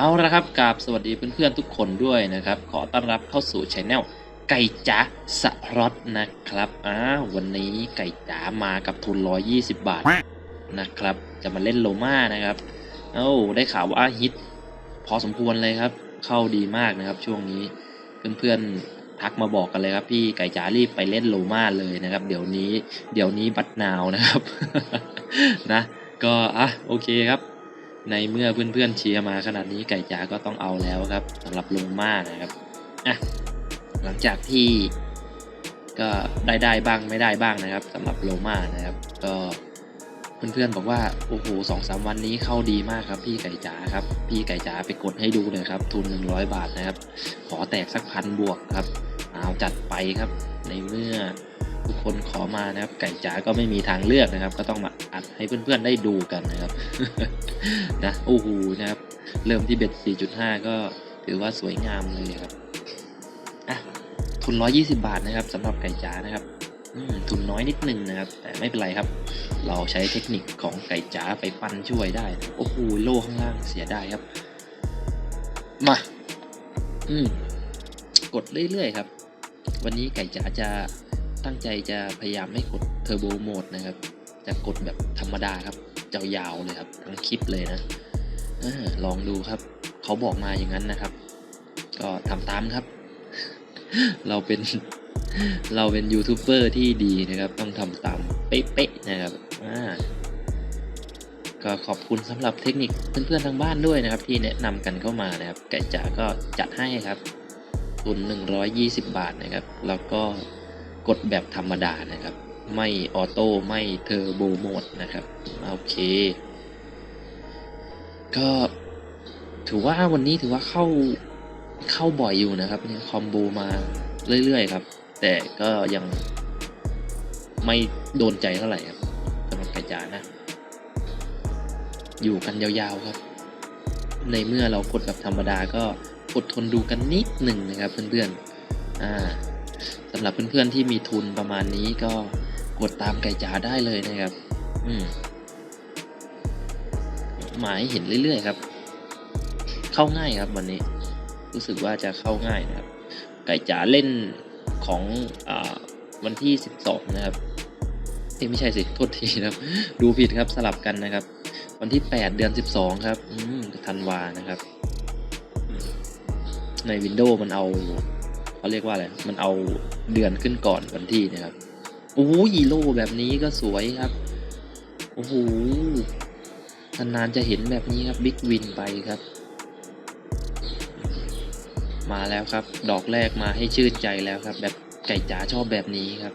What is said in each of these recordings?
เอาละครับกราบสวัสดีเพื่อนๆทุกคนด้วยนะครับ ขอต้อนรับเข้าสู่ช anel ไก่จ๋าสรอตนะครับอ้าววันนี้ไก่จ๋ามากับทุน 120 บาทนะครับ จะมาเล่นโลมานะครับ เอ้าได้ข่าวว่าฮิตพอสมควรเลยครับ เข้าดีมากนะครับช่วงนี้เพื่อนๆทักมาบอกกันเลยครับพี่ไก่จ๋ารีบไปเล่นโลมาเลยนะครับ เดี๋ยวนี้เดี๋ยวนี้บัตรนาวนะครับนะก็อะโอเคครับ ในเมื่อเพื่อนๆเชียร์มาขนาดนี้ไก่จ๋าก็ต้องเอาแล้วครับสำหรับลุงมานะครับอะหลังจากที่ก็ได้ได้บ้างไม่ได้บ้างนะครับสำหรับโลมานะครับ ก็เพื่อนๆบอกว่าโอ้โหสองสามวันนี้เข้าดีมากครับพี่ไก่จ๋าครับ พี่ไก่จ๋าไปกดให้ดูเลยครับ ทุน 100 บาทนะครับ ขอแตกสักพันบวกครับ เอาจัดไปครับในเมื่อทุกคนขอมานะครับ ไก่จ๋าก็ไม่มีทางเลือกนะครับ ก็ต้องมาอัดให้เพื่อนๆได้ดูกันนะครับนะโอ้โหนะครับ เริ่มที่เบ็ด 4.5 ก็ถือว่าสวยงามเลยครับอะทุน 120 บาทนะครับสำหรับไก่จ๋านะครับทุนน้อยนิดนึงนะครับ แต่ไม่เป็นไรครับ เราใช้เทคนิคของไก่จ๋าไปปั้นช่วยได้ โอ้โหโล่ข้างล่างเสียได้ครับ มา อืม กดเรื่อยๆครับ วันนี้ไก่จ๋าจะตั้งใจจะพยายามไม่กดเทอร์โบโหมดนะครับ จะกดแบบธรรมดาครับยาวๆเลยครับทั้งคลิปเลยนะอลองดูครับ เขาบอกมาอย่างนั้นนะครับ ก็ทำตามครับ เราเป็นเราเป็นยูทูบเบอร์ที่ดีนะครับ ต้องทำตามเป๊ะๆนะครับก็ขอบคุณสำหรับเทคนิคเพื่อนๆทางบ้านด้วยนะครับ ที่แนะนำกันเข้ามานะครับไก่จ๋าก็จัดให้ครับ ทุน 120 บาทนะครับ แล้วก็กดแบบธรรมดานะครับ ไม่ออโต้ไม่เทอร์โบโหมดนะครับ โอเค ก็ถือว่าวันนี้ถือว่าเข้าเข้าบ่อยอยู่นะครับเนี่ยคอมโบมาเรื่อยๆครับ แต่ก็ยังไม่โดนใจเท่าไหร่ครับสำหรับไก่จ๋านะ อยู่กันยาวๆครับ ในเมื่อเรากดแบบธรรมดาก็ อดทนดูกันนิดหนึ่งนะครับเพื่อนๆอ่าสำหรับเพื่อนๆที่มีทุนประมาณนี้ก็กดตามไก่จ๋าได้เลยนะครับ อืมหมายเห็นเรื่อยๆครับ เข้าง่ายครับวันนี้ รู้สึกว่าจะเข้าง่ายนะครับ ไก่จ๋าเล่นของอวันที่ 12 นะครับเอ้ไม่ใช่สิโทษทีนะครับ ดูผิดครับสลับกันนะครับ วันที่ 8 เดือน 12 ครับ อืมธันวานะครับ ใน Windows มันเอาเขาเรียกว่าอะไร มันเอาเดือนขึ้นก่อนวันที่นะครับ โอ้โหยีโร่แบบนี้ก็สวยครับ โอ้โหนานๆจะเห็นแบบนี้ครับบิ๊กวินไปครับ มาแล้วครับ ดอกแรกมาให้ชื่นใจแล้วครับ แบบไก่จ๋าชอบแบบนี้ครับ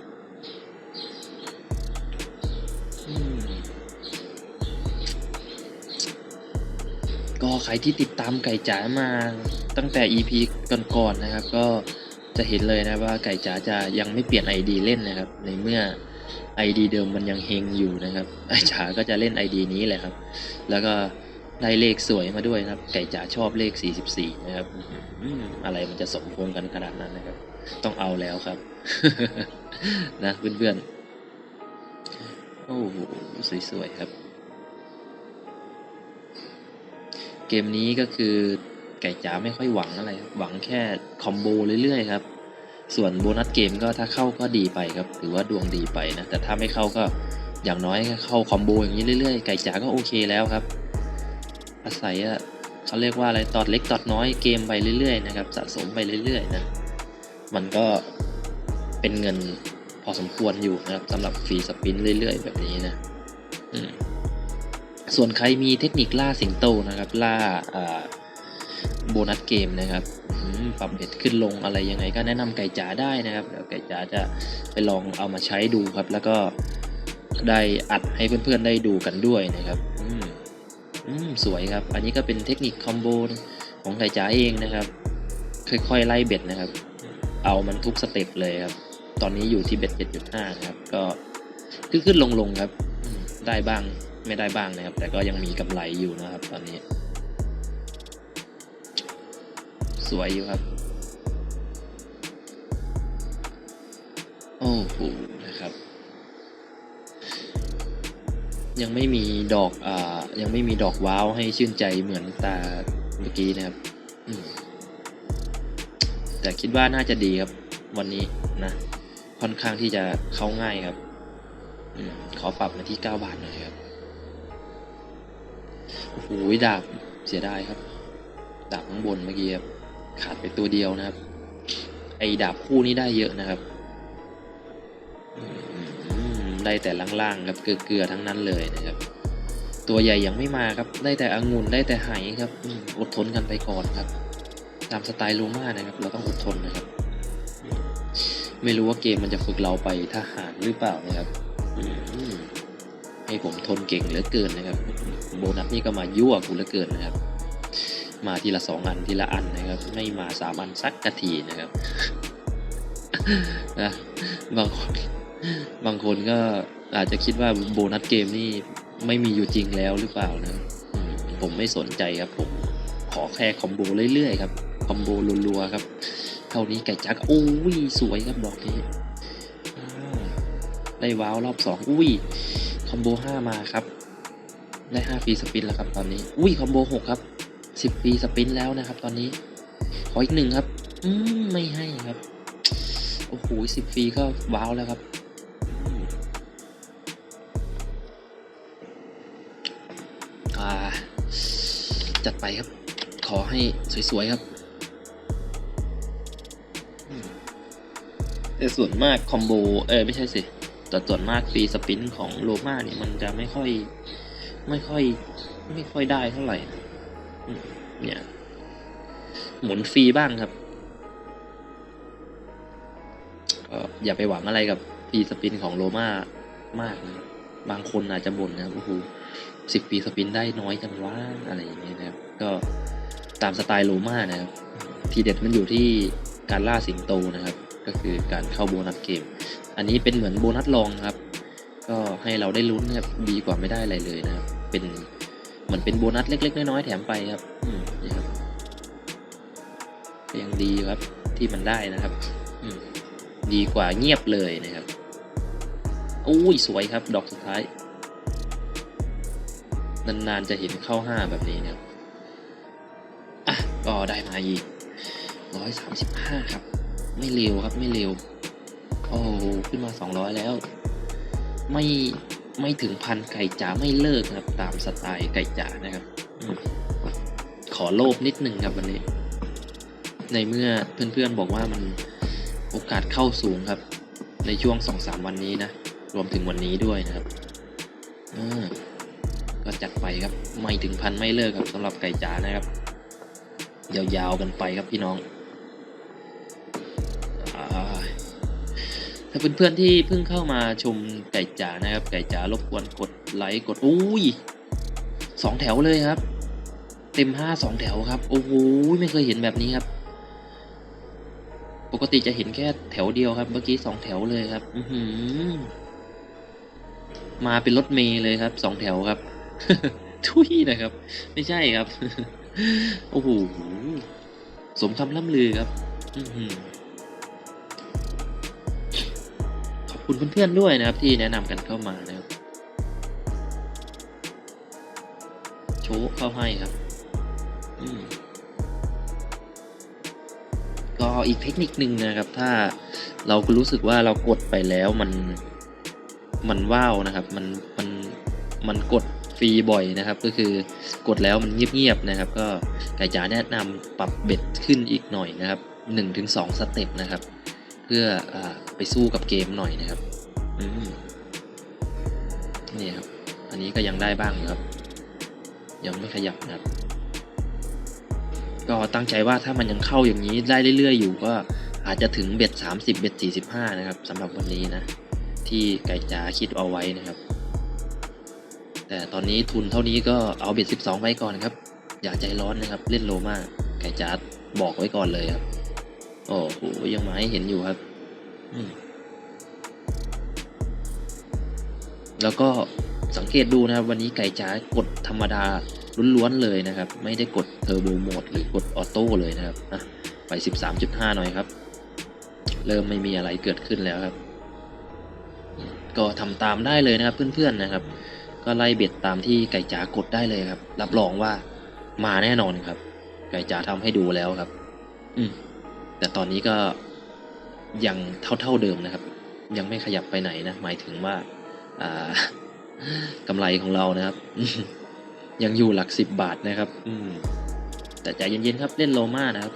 ใครที่ติดตามไก่จ๋ามาตั้งแต่ EP ก่อนๆนะครับ ก็จะเห็นเลยนะว่าไก่จ๋าจะยังไม่เปลี่ยน ID เล่นนะครับ ในเมื่อ ID เดิมมันยังเฮงอยู่นะครับไก่จ๋าก็จะเล่น ID นี้แหละครับ แล้วก็ได้เลขสวยมาด้วยนะครับ ไก่จ๋าชอบเลข 44 นะครับอะไรมันจะสมพงกันขนาดนั้นนะครับ ต้องเอาแล้วครับ นะเพื่อนๆโอ้โหสวยๆครับ กมนี้ก็คือไก่จ๋าไม่ค่อยหวังอะไร หวังแค่คอมโบเรื่อยๆครับ ส่วนโบนัสเกมก็ถ้าเข้าก็ดีไปครับถือว่าดวงดีไปนะ แต่ถ้าไม่เข้าก็อย่างน้อยเข้าคอมโบอย่างนี้เรื่อยๆ ไก่จ๋าก็โอเคแล้วครับ อาศัยอะเขาเรียกว่าอะไรตอดเล็กตอดน้อยเกมไปเรื่อยๆนะครับสะสมไปเรื่อยๆนะ มันก็เป็นเงินพอสมควรอยู่นะครับสำหรับฟรีสปินเรื่อยๆ แบบนี้นะ อืม ส่วนใครมีเทคนิคล่าสิงโตนะครับ ล่าโบนัสเกมนะครับปรับเบ็ดขึ้นลงอะไรยังไงก็แนะนำไก่จ๋าได้นะครับเดี๋ยวไก่จ๋าจะไปลองเอามาใช้ดูครับ แล้วก็ได้อัดให้เพื่อนๆได้ดูกันด้วยนะครับอืมอืมสวยครับ อันนี้ก็เป็นเทคนิคคอมโบของไก่จ๋าเองนะครับ ค่อยๆไล่เบ็ดนะครับ เอามันทุกสเต็ปเลยครับ ตอนนี้อยู่ที่เบ็ด7.5นะครับ ก็ขึ้นขึ้นลงลงๆครับ ได้บ้าง ไม่ได้บ้างนะครับ แต่ก็ยังมีกำไรอยู่นะครับ ตอนนี้ สวยอยู่ครับ โอ้โหนะครับ ยังไม่มีดอกอ่ายังไม่มีดอกว้าวให้ชื่นใจเหมือนตาเมื่อกี้นะครับแต่คิดว่าน่าจะดีครับ วันนี้นะค่อนข้างที่จะเข้าง่ายครับอขอปรับมาที่ 9 บาทหน่อยครับ โอ้โหดาบเสียดายครับ ดาบข้างบนเมื่อกี้ครับขาดไปตัวเดียวนะครับ ไอ้ดาบคู่นี้ได้เยอะนะครับได้แต่ล่างๆครับเกลือๆทั้งนั้นเลยนะครับ ตัวใหญ่ยังไม่มาครับ ได้แต่องุ่นได้แต่ไหครับอดทนกันไปก่อนครับ ตามสไตล์โรม่านะครับ เราต้องอดทนนะครับ ไม่รู้ว่าเกมมันจะฝึกเราไปทหารหรือเปล่านะครับ ให้ผมทนเก่งเหลือเกินนะครับ โบนัสนี่ก็มายั่วกูเหลือเกินนะครับ มาทีละสองอันทีละอันนะครับ ไม่มาสามอันสักกะทีนะครับนะบางคนบางคนก็อาจจะคิดว่าโบนัสเกมนี่ไม่มีอยู่จริงแล้วหรือเปล่านะผมไม่สนใจครับ ผมขอแค่คอมโบเรื่อยๆครับคอมโบรัวๆครับเท่านี้ไก่จักโอ้ยสวยครับดอกนี้ได้ว้าวรอบสองอุ้ย อมโบห้ามาครับ ได้ห้าฟรีสปินแล้วครับตอนนี้ อุ้ยคอมโบหกครับสิบฟรีสปินแล้วนะครับ ตอนนี้ ขออีกหนึ่งครับ อืมไม่ให้ครับ โอ้โหสิบฟรีก็ว้าวแล้วครับจัดไปครับ ขอให้สวย ๆ ครับ แต่ส่วนมากคอมโบ เออไม่ใช่สิ แต่ส่วนมากฟรีสปินของโลมาเนี่ยมันจะไม่ค่อย ไม่ค่อย ไม่ค่อยได้เท่าไหร่ เนี่ย หมุนฟรีบ้างครับก็อย่าไปหวังอะไรกับปีสปินของโรม่ามากนะบางคนอาจจะบ่นนะครับโอ้โหสิบปีสปินได้น้อยจังวะอะไรอย่างเงี้ยนะครับ ก็ตามสไตล์โรม่านะครับ ทีเด็ดมันอยู่ที่การล่าสิงโตนะครับ ก็คือการเข้าโบนัสเกม อันนี้เป็นเหมือนโบนัสรองครับ ก็ให้เราได้ลุ้นนะครับดีกว่าไม่ได้อะไรเลยนะครับเป็นเหมือนเป็นโบนัสเล็ก ๆ น้อยๆแถมไปครับอืมนี่ครับยังดีครับที่มันได้นะครับอืมดีกว่าเงียบเลยนะครับอุ้ยสวยครับ ดอกสุดท้าย นานๆจะเห็นเข้าห้าแบบนี้นะครับอะก็ได้มาอีกร้อยสามสิบห้าครับ ไม่เร็วครับไม่เร็ว โอ้ขึ้นมาสองร้อยแล้ว ไม่ไม่ถึงพันไก่จ๋าไม่เลิกครับ ตามสไตล์ไก่จ๋านะครับอขอโลภนิดนึงครับวันนี้ ในเมื่อเพื่อนๆบอกว่ามันโอกาสเข้าสูงครับ ในช่วงสองสามวันนี้นะ รวมถึงวันนี้ด้วยนะครับก็จัดไปครับ ไม่ถึงพันไม่เลิกครับสำหรับไก่จ๋านะครับ ยาวๆกันไปครับพี่น้อง ถ้าเพื่อนๆที่เพิ่งเข้ามาชมไก่จ๋านะครับ ไก่จ๋ารบกวนกดไลค์กดอุ้ยสองแถวเลยครับ เต็มห้าสองแถวครับโอ้โหไม่เคยเห็นแบบนี้ครับ ปกติจะเห็นแค่แถวเดียวครับ เมื่อกี้สองแถวเลยครับ อืมาเป็นรถเมย์เลยครับสองแถวครับทุยนะครับ ไม่ใช่ครับ โอ้โหสมคำล่ำลือครับ อื คุณเพื่อนๆด้วยนะครับที่แนะนำกันเข้ามานะครับโชว์เข้าให้ครับก็อีกเทคนิคหนึ่งนะครับ ถ้าเรารู้สึกว่าเรากดไปแล้วมันมันว้าวนะครับ มันมันมันกดฟรีบ่อยนะครับ ก็คือกดแล้วมันเงียบๆนะครับ ก็ไก่จ๋าแนะนำปรับเบ็ดขึ้นอีกหน่อยนะครับหนึ่งถึงสองสเต็ปนะครับ พื่ออไปสู้กับเกมหน่อยนะครับนี่ครับ อันนี้ก็ยังได้บ้างครับ ยังไม่ขยับนะครับ ก็ตั้งใจว่าถ้ามันยังเข้าอย่างนี้ได้เรื่อยๆ อยู่ก็อาจจะถึงเบ็ด30 เบ็ด45 นะครับสำหรับวันนี้นะ ที่ไก่จ๋าคิดเอาไว้นะครับ แต่ตอนนี้ทุนเท่านี้ก็เอาเบ็ด12 ไว้ก่อนครับ อย่าใจร้อนนะครับ เล่นโลมาไก่จ๋าบอกไว้ก่อนเลยครับ โอ้โหยังมาให้เห็นอยู่ครับอืมแล้วก็สังเกตดูนะครับ วันนี้ไก่จ๋ากดธรรมดาล้วนๆเลยนะครับ ไม่ได้กดเทอร์โบโหมดหรือกดออโต้เลยนะครับอะไป 13.5 หน่อยครับ เริ่มไม่มีอะไรเกิดขึ้นแล้วครับ ก็ทำตามได้เลยนะครับเพื่อนๆนะครับ ก็ไล่เบ็ดตามที่ไก่จ๋ากดได้เลยครับ รับรองว่ามาแน่นอนครับ ไก่จ๋าทำให้ดูแล้วครับ อืม แต่ตอนนี้ก็ยังเท่าเท่าๆเดิมนะครับ ยังไม่ขยับไปไหนนะหมายถึงว่ากำไรของเรานะครับ ยังอยู่หลักสิบบาทนะครับ อืมแต่ใจเย็นๆครับเล่นโลมานะครับ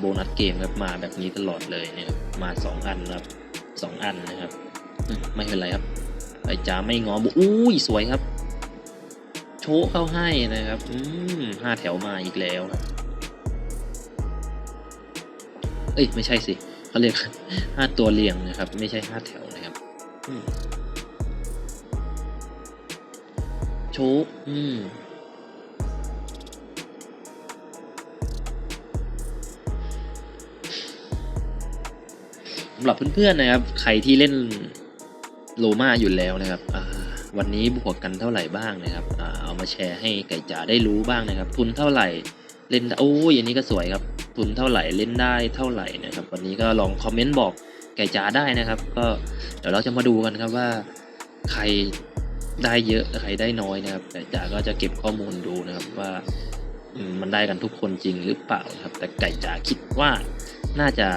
โบนัสเกมครับมาแบบนี้ตลอดเลยเนี่ย มาสองอันนะครับสองอันนะครับ ไม่เป็นไรครับไอจ๋าไม่งอบุอุ้ยสวยครับ โชว์เข้าให้นะครับ อืมห้าแถวมาอีกแล้วครับ เอ้ยไม่ใช่สิเขาเรียกห้าตัวเรียงนะครับ ไม่ใช่ห้าแถวนะครับโชว์อืมสำหรับเพื่อนๆนะครับ ใครที่เล่นโลมาอยู่แล้วนะครับวันนี้บวกกันเท่าไหร่บ้างนะครับอเอามาแชร์ให้ไก่จ๋าได้รู้บ้างนะครับ ทุนเท่าไหร่ เล่นโอ้ยอันนี้ก็สวยครับทุนเท่าไหร่เล่นได้เท่าไหร่นะครับ วันนี้ก็ลองคอมเมนต์บอกไก่จ๋าได้นะครับ ก็เดี๋ยวเราจะมาดูกันครับว่า ใครได้เยอะใครได้น้อยนะครับไก่จ๋าก็จะเก็บข้อมูลดูนะครับว่ามันได้กันทุกคนจริงหรือเปล่าครับ แต่ไก่จ๋าคิดว่าน่าจะ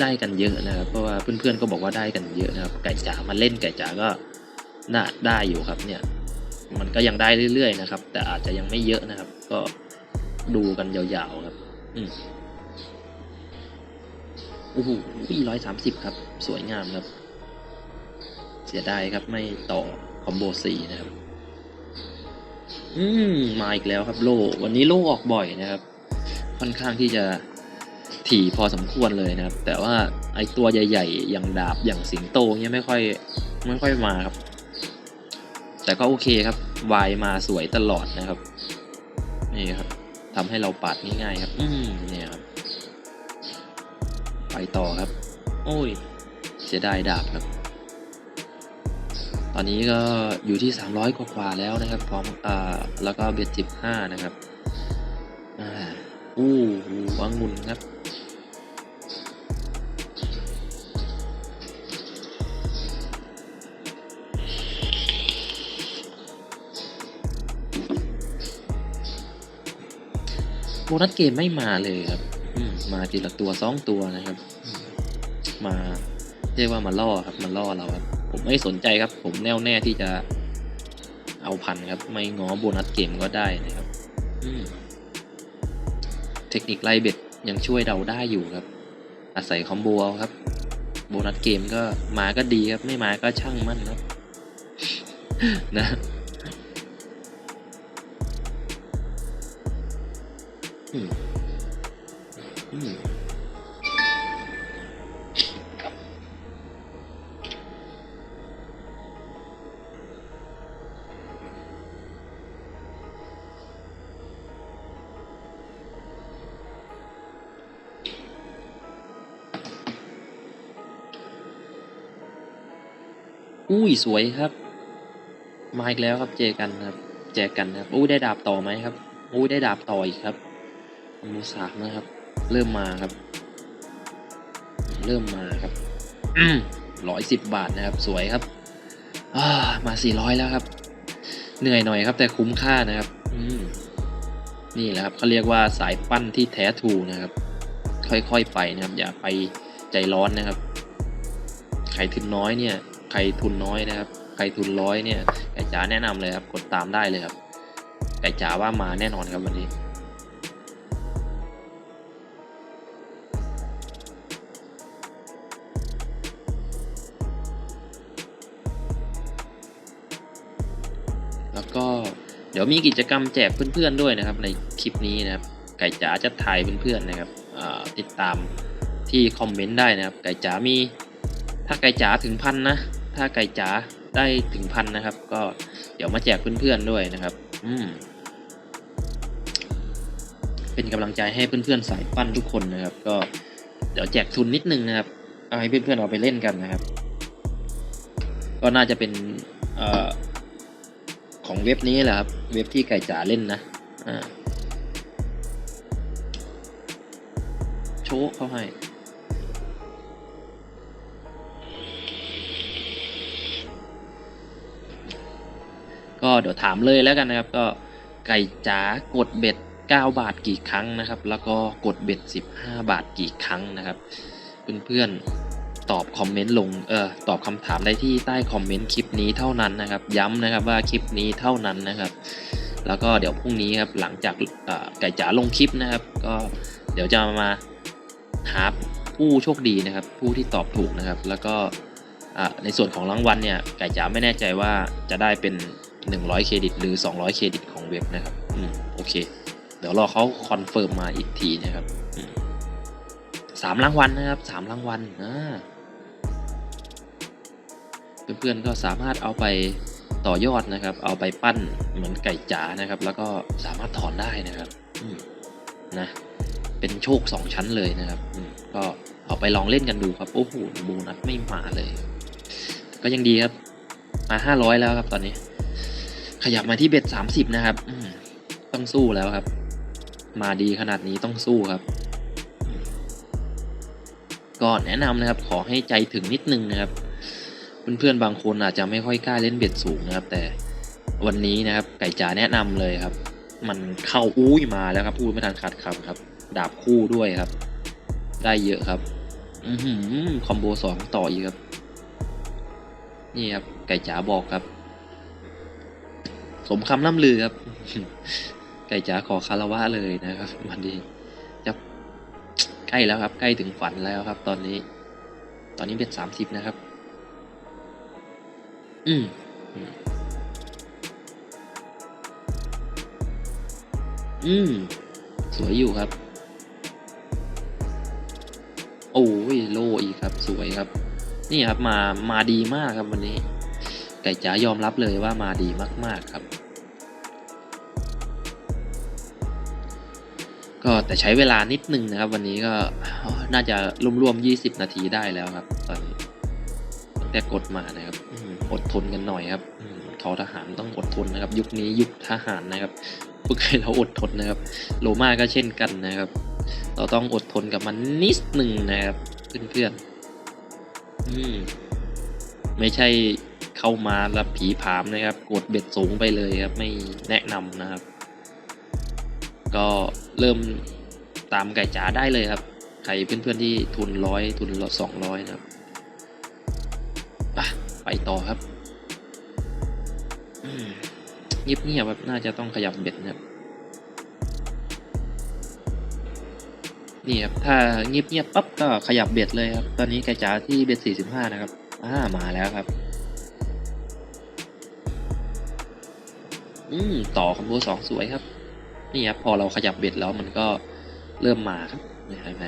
ได้กันเยอะนะครับ เพราะว่าเพื่อนๆก็บอกว่าได้กันเยอะนะครับ ไก่จ๋ามาเล่นไก่จ๋าก็น่าได้อยู่ครับเนี่ย มันก็ยังได้เรื่อยๆนะครับ แต่อาจจะยังไม่เยอะนะครับ ก็ ดูกันยาวๆครับ อืมโอ้โหร้อยสามสิบครับ สวยงามครับ เสียดายครับไม่ต่อคอมโบสี่นะครับ อืม มาอีกแล้วครับโล่วันนี้โล่ออกบ่อยนะครับ ค่อนข้างที่จะถี่พอสมควรเลยนะครับ แต่ว่าไอตัวใหญ่ๆ อย่างดาบอย่างสิงโตเนี้ยไม่ค่อยไม่ค่อยมาครับ แต่ก็โอเคครับ วายมาสวยตลอดนะครับ นี่ครับ ทำให้เราปาดง่ายๆครับ อืมเนี่ยครับ ไปต่อครับ โอ้ย เสียดายดาบครับ ตอนนี้ก็อยู่ที่ 300 กว่าๆแล้วนะครับพร้อมอ่าแล้วก็เบ็ดสิบห้านะครับ อ่าอู้หูองุ่นครับ บนัสเกมไม่มาเลยครับอืมาทีละตัวสองตัวนะครับ มาเรียกว่ามาล่อครับมาล่อเราครับ ผมไม่สนใจครับ ผมแน่วแน่ที่จะเอาพันครับ ไม่ง้อโบนัสเกมก็ได้นะครับอืเทคนิคไล่เบ็ดยังช่วยเราได้อยู่ครับ อาศัยคอมโบเอาครับ โบนัสเกมก็มาก็ดีครับ ไม่มาก็ช่างมั่นครับ นะ อุ้ยสวยครับ มาอีกแล้วครับเจอกันครับ แจกกันครับอุ้ยได้ดาบต่อไหมครับอุ้ยได้ดาบต่ออีกครับมูสามนะครับ เริ่มมาครับ เริ่มมาครับร้อยสิบบาทนะครับ สวยครับามาสี่ร้อยแล้วครับ เหนื่อยหน่อยครับ แต่คุ้มค่านะครับนี่แหละครับเขาเรียกว่าสายปั้นที่แท้ทูนะครับ ค่อยๆไปนะครับ อย่าไปใจร้อนนะครับใครทุนน้อยเนี่ย ใครทุนน้อยนะครับ ใครทุนร้อยเนี่ยไก่จ๋าแนะนำเลยครับ กดตามได้เลยครับ ไก่จ๋าว่ามาแน่นอนครับวันนี้ แล้วก็เดี๋ยวมีกิจกรรมแจกเพื่อนๆด้วยนะครับ ในคลิปนี้นะครับ ไก่จ๋าจะถ่ายเพื่อนๆนะครับติดตามที่คอมเมนต์ได้นะครับ ไก่จ๋ามีถ้าไก่จ๋าถึงพันนะ ถ้าไก่จ๋าได้ถึงพันนะครับ ก็เดี๋ยวมาแจกเพื่อนๆด้วยนะครับ อืมเป็นกำลังใจให้เพื่อนๆสายปั้นทุกคนนะครับ ก็เดี๋ยวแจกทุนนิดนึงนะครับเอาให้เพื่อนๆเอาไปเล่นกันนะครับ ก็น่าจะเป็นเอ่อของเว็บนี้แหละครับ เว็บที่ไก่จ๋าเล่นนะอ่าโชว์เขาให้ ก็เดี๋ยวถามเลยแล้วกันนะครับ ก็ไก่จ๋ากดเบ็ด 9 บาทกี่ครั้งนะครับ แล้วก็กดเบ็ด 15 บาทกี่ครั้งนะครับ เพื่อนๆตอบคอมเมนต์ลงเออตอบคำถามได้ที่ใต้คอมเมนต์คลิปนี้เท่านั้นนะครับ ย้ำนะครับว่าคลิปนี้เท่านั้นนะครับแล้วก็เดี๋ยวพรุ่งนี้ครับหลังจากไก่จ๋าลงคลิปนะครับ ก็เดี๋ยวจะมาหาผู้โชคดีนะครับ ผู้ที่ตอบถูกนะครับ แล้วก็ในส่วนของรางวัลเนี่ยไก่จ๋าไม่แน่ใจว่าจะได้เป็น 100 เครดิต หรือ 200 เครดิตของเว็บนะครับ อืม โอเค เดี๋ยวรอเขาคอนเฟิร์มมาอีกทีนะครับสามรางวัลนะครับสามรางวัลอ่าเพื่อนๆก็สามารถเอาไปต่อยอดนะครับ เอาไปปั้นเหมือนไก่จ๋านะครับ แล้วก็สามารถถอนได้นะครับอืมนะ เป็นโชคสองชั้นเลยนะครับอืมก็เอาไปลองเล่นกันดูครับ โอ้โหโบนัสไม่มาเลย ก็ยังดีครับมาห้าร้อยแล้วครับตอนนี้ ขยับมาที่เบ็ดสามสิบนะครับต้องสู้แล้วครับ มาดีขนาดนี้ต้องสู้ครับก็แนะนำนะครับ ขอให้ใจถึงนิดนึงนะครับ เพื่อนๆบางคนอาจจะไม่ค่อยกล้าเล่นเบ็ดสูงนะครับ แต่วันนี้นะครับ ไก่จ๋าแนะนำเลยครับ มันเข้าอุ้ยมาแล้วครับ พูดไม่ทันขาดคำครับ ดาบคู่ด้วยครับ ได้เยอะครับอือหือคอมโบสองต่ออีกครับ นี่ครับ ไก่จ๋าบอกครับ สมคำล่ำลือครับ ไก่จ๋าขอคารวะเลยนะครับ วันนี้จะใกล้แล้วครับ ใกล้ถึงฝันแล้วครับ ตอนนี้ ตอนนี้เป็นสามสิบนะครับ อืมอืมอืมสวยอยู่ครับ โอ้ยโลอีกครับ สวยครับ นี่ครับมามาดีมากครับวันนี้ ไก่จ๋ายอมรับเลยว่ามาดีมาก ๆ ครับ แต่ใช้เวลานิดนึงนะครับ วันนี้ก็น่าจะรวมๆ20 นาทีได้แล้วครับ ตอนนี้แต่กดมานะครับอดทนกันหน่อยครับอืมทอทหารต้องอดทนนะครับ ยุคนี้ยุคทหารนะครับพวกเราอดทนนะครับ โลมาก็เช่นกันนะครับ เราต้องอดทนกับมันนิดหนึ่งนะครับเพื่อนๆอืมไม่ใช่เข้ามาแล้วผีผามนะครับ กดเบ็ดสูงไปเลยครับ ไม่แนะนำนะครับ ก็เริ่ม ตามไก่จ๋าได้เลยครับ ใครเพื่อนๆที่ทุนร้อยทุนสองร้อยนะครับอะไปต่อครับอืมเงียบแบบน่าจะต้องขยับเบ็ดนะครับนี่ครับถ้าเงียบๆปั๊บก็ขยับเบ็ดเลยครับ ตอนนี้ไก่จ๋าที่เบ็ดสี่สิบห้านะครับอ่ามาแล้วครับ อืมต่อคอมโบสองสวยครับ นี่ครับพอเราขยับเบ็ดแล้วมันก็ เริ่มมาครับนี่เห็นไหม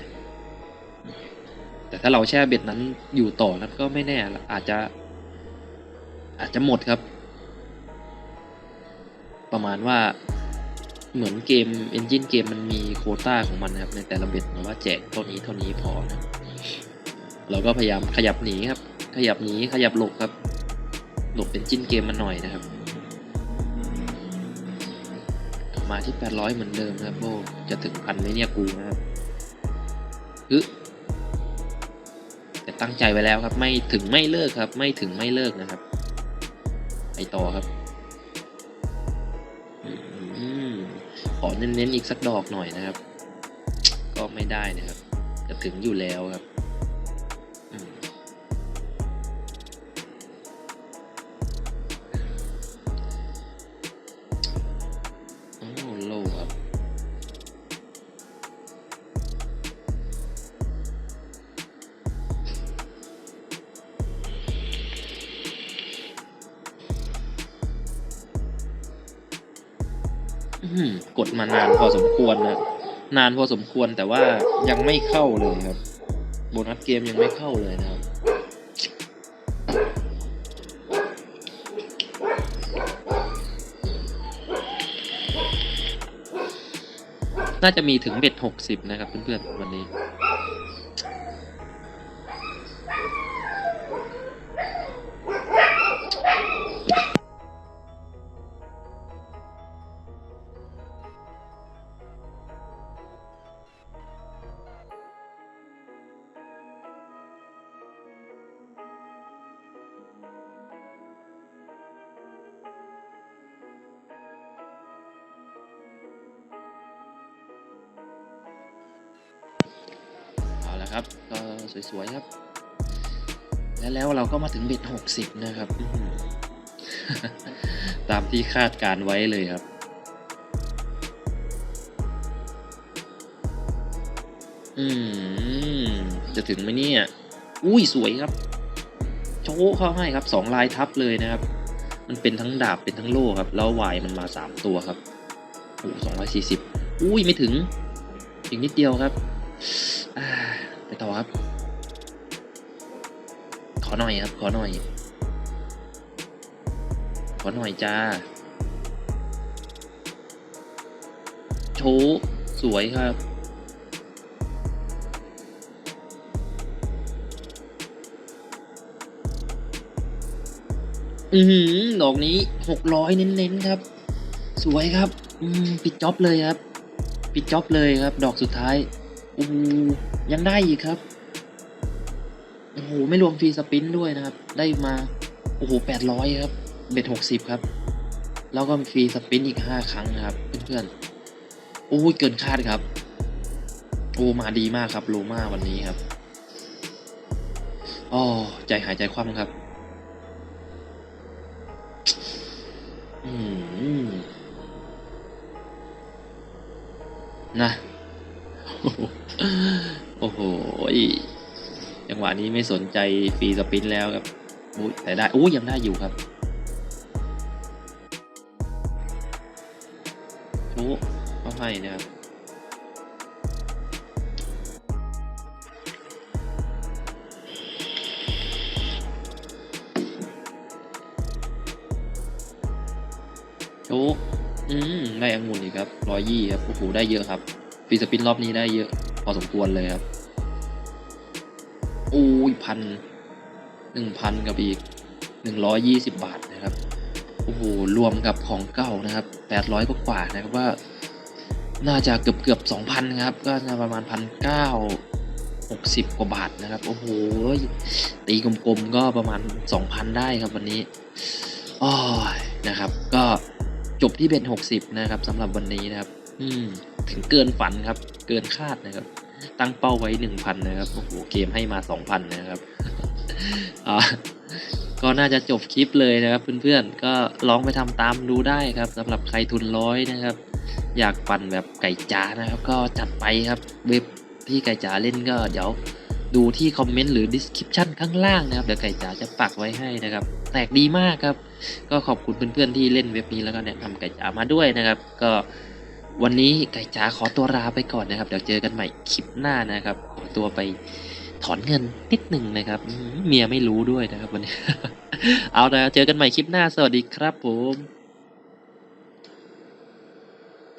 แต่ถ้าเราแช่เบ็ดนั้นอยู่ต่อนั้นก็ไม่แน่อาจจะ อาจจะหมดครับ ประมาณว่าเหมือนเกมเอนจินเกมมันมีโคต้าของมันนะครับ ในแต่ละเบ็ดนะว่าแจกเท่านี้เท่านี้พอนะเราก็พยายามขยับหนีครับ ขยับหนีขยับหลบครับ หลบเป็นจิ้นเกมมันหน่อยนะครับ มาที่ 800 เหมือนเดิมนะครับโอ้จะถึงพันไหมเนี่ยกูนะครับฮึแต่ตั้งใจไว้แล้วครับ ไม่ถึงไม่เลิกครับ ไม่ถึงไม่เลิกนะครับไปต่อครับอขอเน้นๆอีกสักดอกหน่อยนะครับ ก็ไม่ได้นะครับ จะถึงอยู่แล้วครับ ดมานานพอสมควรนะนานพอสมควรแต่ว่ายังไม่เข้าเลยครับโบนัสเกมยังไม่เข้าเลยนะครับน่าจะมีถึงเบ็ดหกสิบนะครับเพื่อนๆวันนี้ สวยๆครับ และแล้วเราก็มาถึงเบ็ดหกสิบนะครับ ตามที่คาดการไว้เลยครับอืมจะถึงไหมเนี่ย อุ้ยสวยครับ โชว์เข้าให้ครับสองลายทับเลยนะครับ มันเป็นทั้งดาบเป็นทั้งโล่ครับ แล้ววายมันมาสามตัวครับโอ้สองร้อยสี่สิบอุ้ยไม่ถึง อีกนิดเดียวครับ ไปต่อครับ ขอหน่อยครับ ขอหน่อย ขอหน่อยจ้า โชว์สวยครับ อือหือดอกนี้หกร้อยเน้นๆครับ สวยครับ อืมปิดจ็อบเลยครับ ปิดจ็อบเลยครับ ดอกสุดท้ายโอ้ยังได้อีกครับ โอ้โห ไม่รวมฟรีสปินด้วยนะครับ ได้มา โอ้โหแปดร้อยครับ เบ็ดหกสิบครับ แล้วก็มีฟรีสปินอีกห้าครั้งนะครับ เพื่อนๆ โอ้ยเกินคาดครับ โอ้มาดีมากครับโลมาวันนี้ครับอ๋อใจหายใจคว่ำครับ อืม นะ โอ้โห จังหวะนี้ไม่สนใจฟรีสปินแล้วครับอุ๊ยแต่ได้โอ้ยังได้อยู่ครับโอ้ก็ให้นะครับโชคอืม ได้องุ่นอีกครับร้อยยี่ครับ โอ้โห ได้เยอะครับฟีสปินรอบนี้ได้เยอะ พอสมควรเลยครับ อู้ยพันหนึ่งพันกับอีกหนึ่งร้อยยี่สิบบาทนะครับโอ้โหรวมกับของเก่านะครับแปดร้อยกว่านะครับว่า น่าจะเกือบเกือบสองพันครับ ก็น่าประมาณพันเก้าหกสิบกว่าบาทนะครับโอ้โหตีกลมๆก็ประมาณสองพันได้ครับวันนี้อ้อนะครับ ก็จบที่เป็นหกสิบนะครับสำหรับวันนี้นะครับ อืมถึงเกินฝันครับ เกินคาดนะครับ ตั้งเป้าไว้หนึ่งพันนะครับ โอ้โห เกมให้มาสองพันนะครับ ก็น่าจะจบคลิปเลยนะครับเพื่อนๆ ก็ลองไปทำตามดูได้ครับสำหรับใครทุนร้อยนะครับ อยากปั่นแบบไก่จ๋านะครับ ก็จัดไปครับ เว็บที่ไก่จ๋าเล่นก็เดี๋ยวดูที่คอมเมนต์หรือ description ข้างล่างนะครับ เดี๋ยวไก่จ๋าจะปักไว้ให้นะครับ แตกดีมากครับ ก็ขอบคุณเพื่อนๆที่เล่นเว็บนี้แล้วก็แนะนำไก่จ๋ามาด้วยนะครับ ก็ วันนี้ไก่จ๋าขอตัวลาไปก่อนนะครับ เดี๋ยวเจอกันใหม่คลิปหน้านะครับ ขอตัวไปถอนเงินนิดหนึ่งนะครับ เมียไม่รู้ด้วยนะครับวันนี้ เอาละเจอกันใหม่คลิปหน้า สวัสดีครับผม